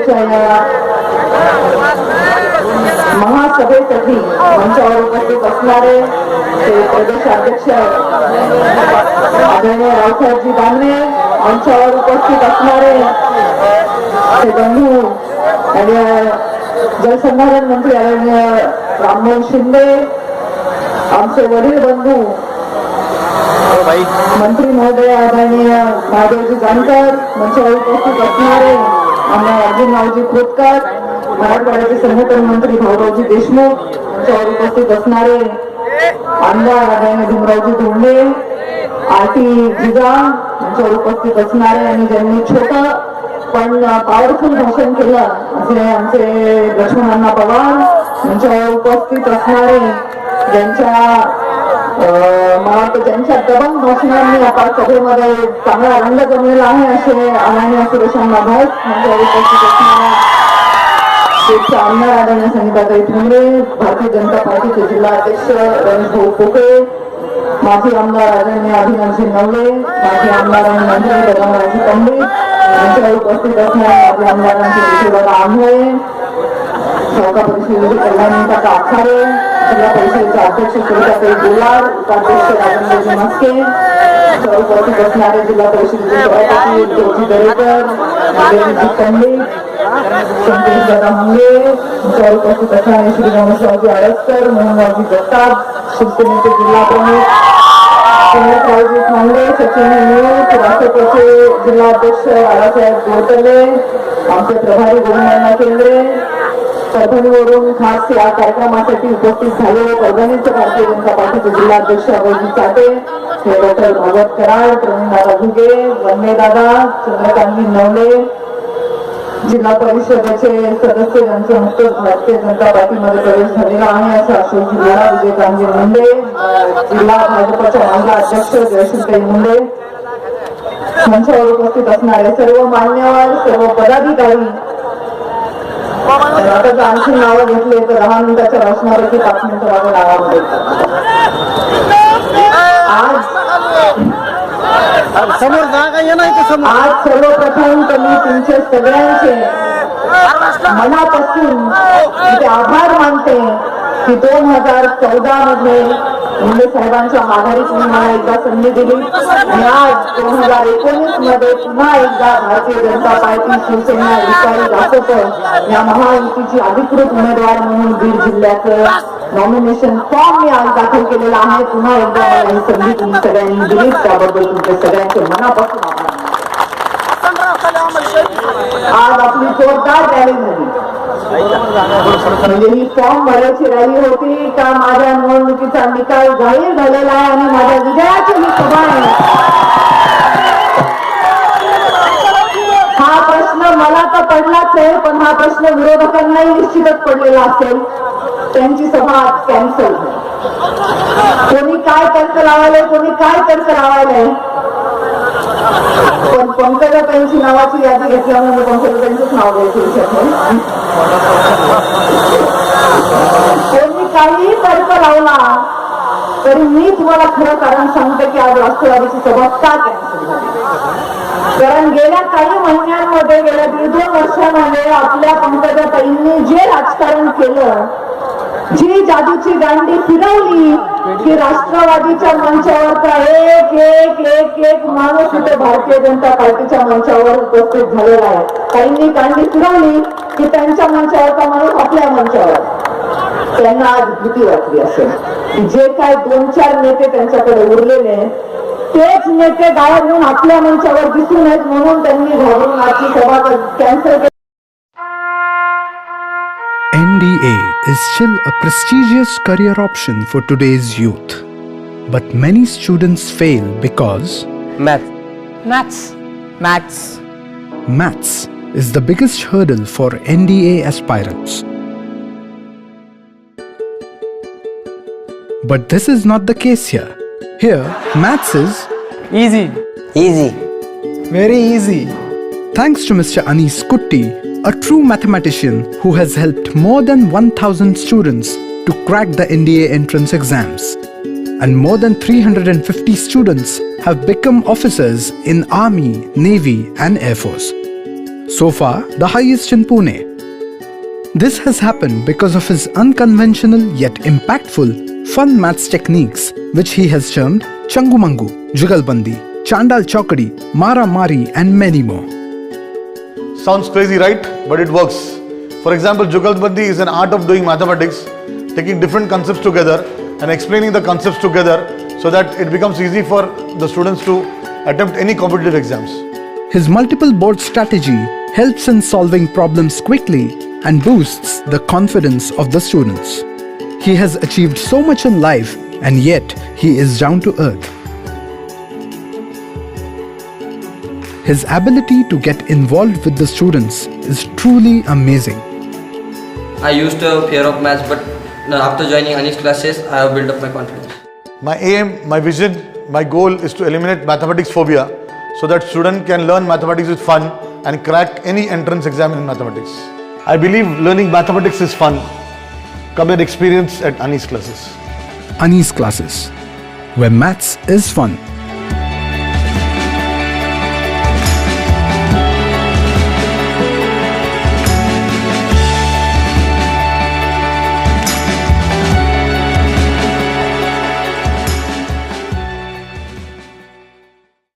विचारणारा महासभेसाठी मंचावर उपस्थित असणारे ते प्रदेशाध्यक्ष आदरणीय रावसाहेबजी दानवे मंचावर उपस्थित असणारे ते बंधू आणि जलसंधारण मंत्री आदरणीय राममोहन शिंदे आमचे वडील बंधू मंत्री महोदय आदरणीय महादेवजी जानकर मंचावर उपस्थित असणारे आमदार अर्जुन रावजी खोतकर मराठवाड्याचे संघटन मंत्री भाऊरावजी देशमुख यांच्यावर उपस्थित असणारे आमदार आदरणीय भीमरावजी धोंडे आरती जिजा यांच्यावर उपस्थित असणारे आणि ज्यांनी छोटं पण पॉवरफुल भाषण केलं असे आमचे लक्ष्मणांना पवार यांच्यावर उपस्थित असणारे ज्यांच्या मला वाटतं ज्यांच्या दबंग भाषणांनी आता सभेमध्ये चांगला रंग जमलेला आहे असे आदरणीय सुरेशांना भट म्हणजे उपस्थित असणाऱ्या ज्येष्ठ आमदार आदरणीय संगीताताई ठोंबरे भारतीय जनता पार्टीचे जिल्हा अध्यक्ष रणभाऊ पोकळे माजी आमदार आदरणीय अभिनवजी नवले माजी आमदार आणि मंत्री बलरामरावजी पंडित यांच्या उपस्थित असणाऱ्या माजी आमदारांचे विष्णुदादा आंधळे चौका परिषदेचे कल्याण काका आखाडे जिल्हा परिषदेचे अध्यक्ष सुरेखाताई गोलार उपाध्यक्ष राजेंद्रजी मस्के यांच्यावर उपस्थित असणारे जिल्हा परिषदेचे सभापती ज्योती दरेकर देवीजी पंडित संतोष दादा मुंगे यांच्यावर उपस्थित असणारे श्री गणेशरावजी आडसकर मोहनरावजी जगताप शिवसेनेचे जिल्हा प्रमुख सुनीलरावजी खांडे सचिन नियुक्त राष्ट्रपतीचे जिल्हा अध्यक्ष बाळासाहेब गोरतले आमचे प्रभारी गोविंदना केंद्रे परभणीवरून खास या कार्यक्रमासाठी उपस्थित झालेले परभणीचे भारतीय जनता पार्टीचे जिल्हा अध्यक्ष अभयजी चाटे हे डॉक्टर भागवत कराड प्रवीणदादा घुगे वन्मेदादा चंद्रकांती नवले जिल्हा परिषदेचे सदस्य यांचे नुकतंच भारतीय जनता पार्टीमध्ये प्रवेश झालेला आहे असं अशोक जिल्हा विजयकांतजी मुंडे जिल्हा भाजपच्या महिला अध्यक्ष जयश्रीताई मुंडे. मंचावर उपस्थित असणारे सर्व मान्यवर सर्व पदाधिकारी आता जर आणखी नावं घेतले तर दहा मिनिटाच्या की पाच मिनिटं माझ्या नावामध्ये आज समोर जागा येणार का समोर आज सर्वप्रथम तर मी तुमचे सगळ्यांचे मनापासून आभार मानते की दोन हजार चौदा मध्ये मुंडे साहेबांच्या माघारी तुम्ही मला एकदा संधी दिली. आणि आज दोन हजार एकोणीसमध्ये पुन्हा एकदा भारतीय जनता पार्टी शिवसेना विचारी दाखवतं. या महायुतीची अधिकृत उमेदवार म्हणून बीड जिल्ह्याचं नॉमिनेशन फॉर्म मी आज दाखल केलेला आहे. पुन्हा एकदा मला ही संधी तुम्ही सगळ्यांनी दिली त्याबद्दल तुमचे सगळ्यांचे मनापासून आभार. आज आपली जोरदार रॅली झाली. म्हणजे ही फॉर्म भरायची रॅली होती का माझ्या निवडणुकीचा निकाल जाहीर झालेला आहे आणि माझ्या विजयाची मी सभा आहे? हा प्रश्न मला तर पडलाच आहे पण हा प्रश्न विरोधकांनाही निश्चितच पडलेला असेल. त्यांची सभा कॅन्सल कोणी काय तर्क लावायलाय कोणी काय तर्क लावायलाय? पण पंकज त्यांची नावाची यादी घेतल्यामुळे पंकजाताईंचंच नाव घ्यायचं विषय कोणी काही तर्क लावला तरी मी तुम्हाला खरं कारण सांगते की आज राष्ट्रवादीची सभा का कॅन्सल झाली? कारण गेल्या काही महिन्यांमध्ये गेल्या दीड दोन वर्षामध्ये आपल्या पंकजाताईंनी जे राजकारण केलं जी जादूची दांडी फिरवली की राष्ट्रवादीच्या मंचावर एक एक एक एक माणूस इथे भारतीय जनता पार्टीच्या मंचावर उपस्थित झालेला आहे. काहींनी कांडी फिरवली की त्यांच्या मंचावरचा माणूस आपल्या मंचावर त्यांना आज भीती वाटली असेल की जे काय दोन चार नेते त्यांच्याकडे उरलेले तेच नेते गायब होऊन आपल्या मंचावर दिसू नयेत म्हणून त्यांनी घाबरून आजची सभा कॅन्सल केली. NDA is still a prestigious career option for today's youth. But many students fail because Maths. Maths. Maths. Maths is the biggest hurdle for NDA aspirants. But this is not the case here. Here, maths is easy. Easy. Very easy. Thanks to Mr. Anis Kutti, a true mathematician who has helped more than 1000 students to crack the NDA entrance exams. And more than 350 students have become officers in Army, Navy, and Air Force. So far, the highest in Pune. This has happened because of his unconventional yet impactful fun maths techniques which he has termed Changumangu, Jugalbandi, Chandal Chokadi, Mara Mari, and many more. Sounds crazy, right? But it works. For example, Jugalbandi is an art of doing mathematics, taking different concepts together and explaining the concepts together so that it becomes easy for the students to attempt any competitive exams. His multiple board strategy helps in solving problems quickly and boosts the confidence of the students. He has achieved so much in life and yet he is down to earth. His ability to get involved with the students is truly amazing. I used to fear of maths, but after joining Anish classes, I have built up my confidence. My aim, my vision, my goal is to eliminate mathematics phobia so that student can learn mathematics with fun and crack any entrance exam in mathematics. I believe learning mathematics is fun. Come and experience at Anis classes. Anis classes, where maths is fun.